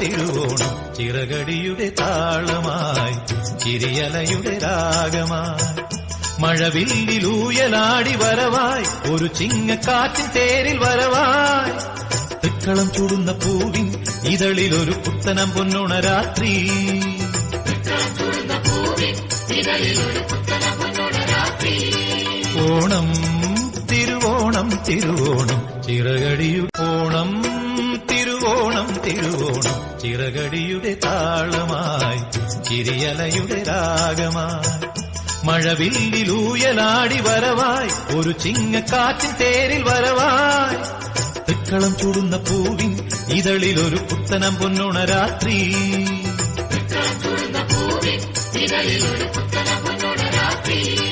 തിരുവോണം. ചിറകടിയുടെ താളമായി ചിരിയലയുടെ രാഗമായി. മഴവില്ലിലൂയലാടി വരവായി ഒരു ചിങ്ങക്കാറ്റിൻ തേരിൽ വരവായി. തൃക്കളം ചൂടുന്ന പൂവിൻ ഇതളിൽ ഒരു പുത്തനം പൊന്നുണ രാത്രി. ഓണം തിരുവോണം തിരുവോണം ചിറകടിയു ഓണം. തിരുവോണം ചിറകടിയുടെ താളമായി ചിരിയലയുടെ രാഗമായി. മഴവില്ലിലൂയലാടി വരവായി ഒരു ചിങ്ങക്കാറ്റിൻ തേരിൽ വരവായി. തൃക്കളം ചൂടുന്ന പൂവിൻ ഇതളിൽ ഒരു പുത്തനം പൊന്നുണ രാത്രി. ഇതളിലൊരു പുത്തനം പൊന്നുണ പുത്തന